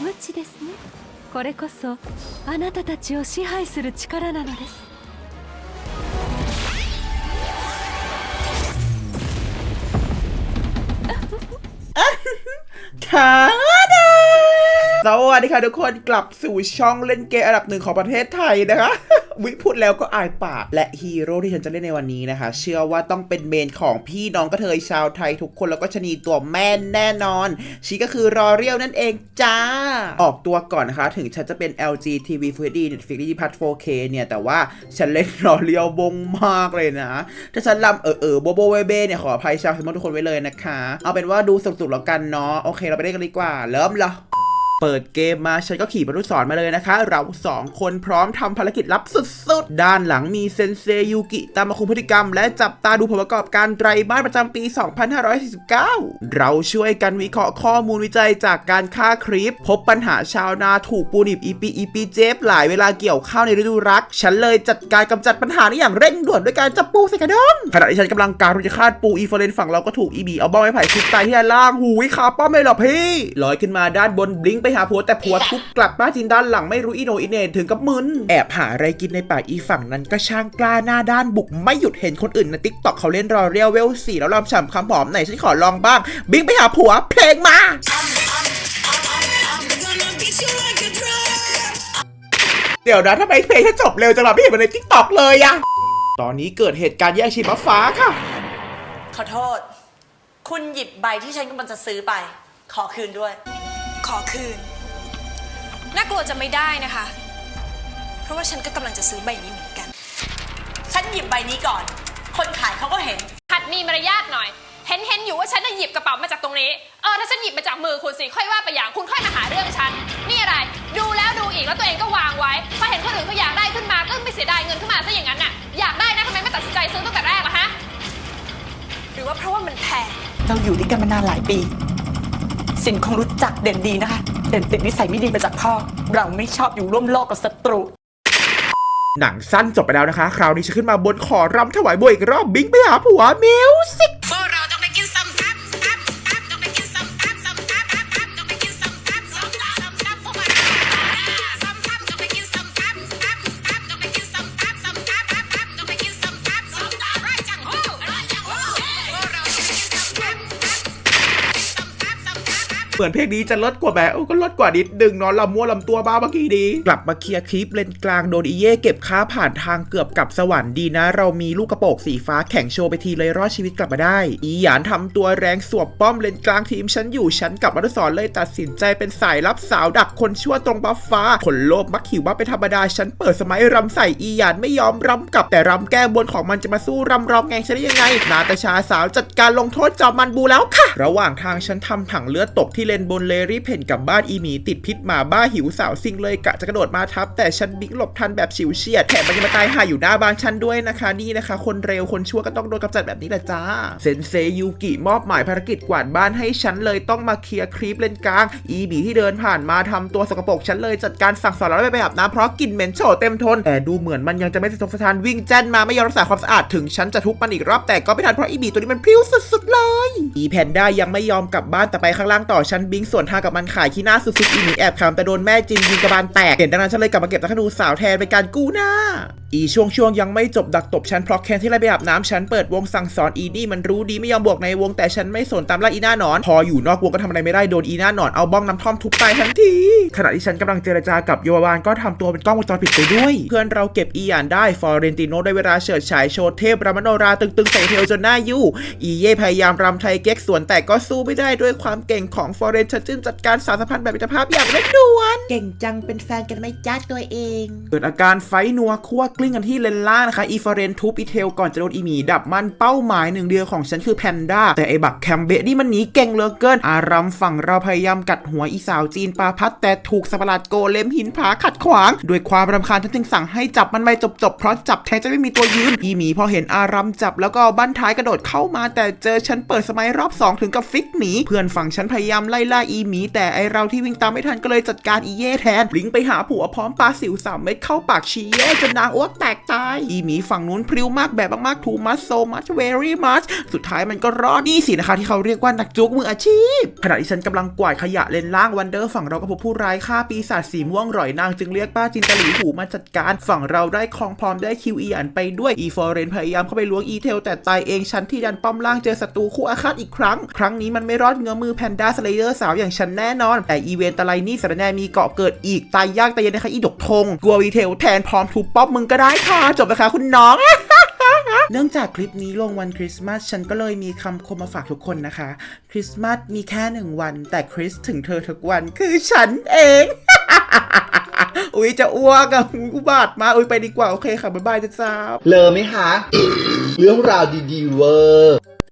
無知ですねこれこそあなたたちを支配する力なのです ทาดาสวัสดีค่ะทุกคนกลับสู่ช่องเล่นเกมอันดับหนึ่งของประเทศไทยนะคะ วิพูดแล้วก็อายปาก และฮีโร่ที่ฉันจะเล่นในวันนี้นะคะ เชื่อว่าต้องเป็นเมนของพี่น้องกระเทยชาวไทยทุกคนแล้วก็ชะนีตัวแม่นแน่นอน ชีก็คือรอเรียวนั่นเองจ้า ออกตัวก่อนนะคะ ถึงฉันจะเป็น LG TV Full HD Netflix Digipass 4K เนี่ย แต่ว่าฉันเล่นรอเรียวบงมากเลยนะ ถ้าฉันลำเออเออโบโบเวเบ้เนี่ย ขออภัยชาวสมมติทุกคนไว้เลยนะคะ เอาเป็นว่าดูสุกๆแล้วกันเนาะโอเคเราไปเล่นกันดีกว่า เริ่มเลย เปิดเกมมาฉันก็ขี่บรรทุกสอนมาเลยนะคะ เราสองคนพร้อมทำภารกิจลับสุดๆ ด้านหลังมีเซนเซยูกิตามมาคุมพฤติกรรม และจับตาดูผลประกอบการไตรมาสประจำปี 2549 เราช่วยกันวิเคราะห์ข้อมูลวิจัยจากการฆ่าครีปพบปัญหาชาวนาถูกปูนิบอีปีอีปีเจฟหลายเวลาเกี่ยวข้าวในฤดูรัก ฉันเลยจัดการกำจัดปัญหานี้อย่างเร่งด่วนด้วยการจับปูใส่กระดองขณะที่ฉันกำลังการุจะฆ่าปูอีฟเรนฝั่งเราก็ถูกอีบีเอาบ้องไม้ไผ่ทุบตายที่ด้านล่างหูยขาป้อมเลยเหรอพี่ลอยขึ้นมาด้านบนบลิงไปหาผัวแต่ผัวทุบกลับมานจินด้านหลังไม่รู้อีโนอีเนถึงกับมึนแอบหาอะไรกินในป่าอีฝั่งนั้นก็ช่างกล้าหน้าด้านบุกไม่หยุดเห็นคนอื่นในติ๊กต็อกเขาเล่นรอเรียวเวลสี่แล้วรำฉ่ำคำหอมไหนฉันขอลองบ้าง บิงไปหาผัวเพลงมาเดี๋ยวนะทำไมเพลงฉันจบเร็วจังล่ะพี่เห็นมันในทิกตอกเลยอะตอนนี้เกิดเหตุการณ์แย่งชิงมะฟ้าค่ะ ขอโทษ คุณหยิบใบที่ฉันกำลังจะซื้อไป ขอคืนด้วย อคืน น่ากลัวจะไม่ได้นะคะ เพราะว่าฉันก็กำลังจะซื้อใบนี้เหมือนกัน ฉันหยิบใบนี้ก่อน คนขายเขาก็เห็น หัดมีมารยาทหน่อย เห็นเห็นอยู่ว่าฉันน่ะหยิบกระเป๋ามาจากตรงนี้ เออถ้าฉันหยิบมาจากมือคุณสิ ค่อยว่าไปอย่างคุณค่อยมาหาเรื่องฉัน นี่อะไร ดูแล้วดูอีกแล้วตัวเองก็วางไว้ พอเห็นคนอื่นเขาอยากได้ขึ้นมา ก็ไม่เสียดายเงินขึ้นมาซะอย่างนั้นน่ะ อยากได้นะทำไมไม่ตัดสินใจซื้อตั้งแต่แรกล่ะฮะ หรือว่าเพราะว่ามันแพง เราอยู่ด้วยกันมานานหลายปี สินคงรู้จักเด่นดีนะคะ เด่นติดนิสัยไม่ดีมาจากพ่อ เราไม่ชอบอยู่ร่วมโลกกับศัตรู หนังสั้นจบไปแล้วนะคะ คราวนี้จะขึ้นมาบนขอรำถวายบวยอีกรอบ บิงไปหาผัวมิวสิก เหมือนเพลงนี้จะลดกว่าแบบก็ลดกว่านิดนึงเนาะลำมั่วลำตัวบ้าเมื่อกี้ดี กลับมาเคลียร์คลิปเลนกลางโดนอีเย่เก็บค้าผ่านทางเกือบกับสวรรค์ดีนะ เรามีลูกกระโปรงสีฟ้าแข่งโชว์ไปทีเลยรอดชีวิตกลับมาได้ อีหยานทำตัวแรงสวบป้อมเลนกลางทีมฉันอยู่ฉันกับมารุสอนเลยตัดสินใจเป็นสายรับสาวดักคนชั่วตรงบัฟฟ้าคนโลภมักหิวว่าเป็นธรรมดาฉันเปิดสมัยรำใส่อีหยานไม่ยอมรำกลับแต่รำแก้บนของมันจะมาสู้รำรองแงงฉันได้ยังไง นาตาชาสาวจัดการลงโทษจอมมันบูแล้วค่ะ ระหว่างทางฉันทำถังเลือดตกที่เลนบนเลรีบเพ่นกับบ้านอีหมีติดพิษหมาบ้าหิวสาวซิงเลยกะจะกระโดดมาทับ แต่ฉันบิ๊กหลบทันแบบฉิวเฉียดแถมมันยังมาตายห่าอยู่หน้าบ้านฉันด้วยนะคะ นี่นะคะ คนเร็วคนชั่วก็ต้องโดนกำจัดแบบนี้แหละจ้าเซนเซยูกิมอบหมายภารกิจกวาดบ้านให้ฉันเลยต้องมาเคลียร์ครีปเลนกลาง อีหมีที่เดินผ่านมาทำตัวสกปรกฉันเลยจัดการสั่งสอนแล้วไม่ไปอาบน้ำเพราะกลิ่นเหม็นโชว์เต็มทนแต่ดูเหมือนมันยังจะไม่สะทกสะทานวิ่งแจ้นมาไม่ยอมรักษาความสะอาดถึงฉันจะทุบมันอีกรอบแต่ก็ไม่ทันเพราะอีหมีตัวนี้มันพริ้วสุดๆเลย อีแพนด้ายังไม่ยอมกลับบ้านแต่ไปข้างล่างต่อฉันบิงสวนทางกับมันขายขี้หน้าสุดๆอีหมีแอบขำแต่โดนแม่จินยิงกระบาลแตกเห็นดังนั้นฉันเลยกลับมาเก็บตะขนูสาวแทนเป็นการกู้หน้า อีช่วงช่วงๆยังไม่จบดักตบฉันเพราะแคนที่ไล่ไปอาบน้ำฉันเปิดวงสั่งสอนอีนี่มันรู้ดีไม่ยอมบวกในวงแต่ฉันไม่สนตามไล่อีหน้าหนอน พออยู่นอกวงก็ทำอะไรไม่ได้โดนอีหน้าหนอนเอาบ้องน้ำท่อมทุบตายทันทีขณะที่ฉันกำลังเจรจากับโยวานก็ทำตัวเป็นกล้องวงจรปิดไปด้วย เพื่อนเราเก็บอีหยานได้ฟอเรนติโนได้เวลาเฉิดฉายโชว์เทพรามโนราตึงๆใส่เทลจนหน้ายู่อีเย่พยายามรำไทยเก๊กสวนแต่ก็สู้ไม่ได้ด้วยความเก่งของฟอเรนฉันจึงจัดการสารสัมพันธ์แบบมิตรภาพอย่างเร่งด่วนเก่งจังเป็นแฟนกันไหมจ้าตัวเอง เกิดอาการไฟนัวคั่วกลิ้งกันที่เลนล่านะคะอีฟอเรนทุบอีเทลก่อนจะโดนอีหมีดับมันเป้าหมายหนึ่งเดียวของฉันคือแพนด้าแต่ไอบักแคมเบะนี่มันหนีเก่งเหลือเกิน อารัมฝั่งเราพยายามกัดหัวอีสาวจีนปาพัดแต่ถูกสัตว์ประหลาดโกเลมหินผาขัดขวาง ด้วยความรำคาญฉันจึงสั่งให้จับมันไปจบๆเพราะจับแทงจะไม่มีตัวยืนอีหมีพอเห็นอารัมจับแล้วก็บั้นท้ายกระโดดเข้ามา แต่เจอฉันเปิดสมัยรอบสองถึงกับฟิกหนีเพื่อนฝั่งฉันพยายามไล่ล่าอีหมีแต่ไอเราที่วิ่งตามไม่ทันก็เลยจัดการอีเย่แทนลิงไปหาผัวพร้อมปลาสิวสามเม็ดเข้าปากชีเย่จนนางอ้วกแตกตาย อีหมีฝั่งนู้นพริ้วมากแบบมากๆ too much so much very much สุดท้ายมันก็รอดนี่สินะคะ ที่เขาเรียกว่านักจุกมืออาชีพ ขณะที่ฉันกำลังกวาดขยะเลนล่างวันเดอร์ฝั่งเราก็พบผู้ร้ายฆ่าปีศาจสีม่วงร่อยนางจึงเรียกป้าจินตลีหูมาจัดการฝั่งเราได้คลองพร้อมได้คิวอีอันไปด้วยอีฟอร์เรนพยายามเข้าไปล้วงอีเทลแต่ตายเองฉันที่ดันป้อมล่างเจอศัตรูคู่อาฆาตอีกครั้ง ครั้งนี้มันไม่รอดเงื้อมือแพนด้าสเลเยอร์สาวอย่างฉันแน่นอน แต่อีเวนต์อะไรนี่สารแนมีเกาะเกิดอีกตายยากตายเย็นนะคะอีดกทงกลัวอีเทลแทนพร้อมทุบป้อมมึงก็ได้ค่ะ จบนะคะคุณน้อง เนื่องจากคลิปนี้ลงวันคริสต์มาสฉันก็เลยมีคำคมมาฝากทุกคนนะคะ คริสต์มาสมีแค่หนึ่งวัน แต่คริสถึงเธอทุกวันคือฉันเอง อุ้ยจะอ้วกอะอุบาทมาอุ้ยไปดีกว่า โอเคค่ะ บ๊ายบายจ้าเลอไหมคะ เรื่องราวดีๆเวอร์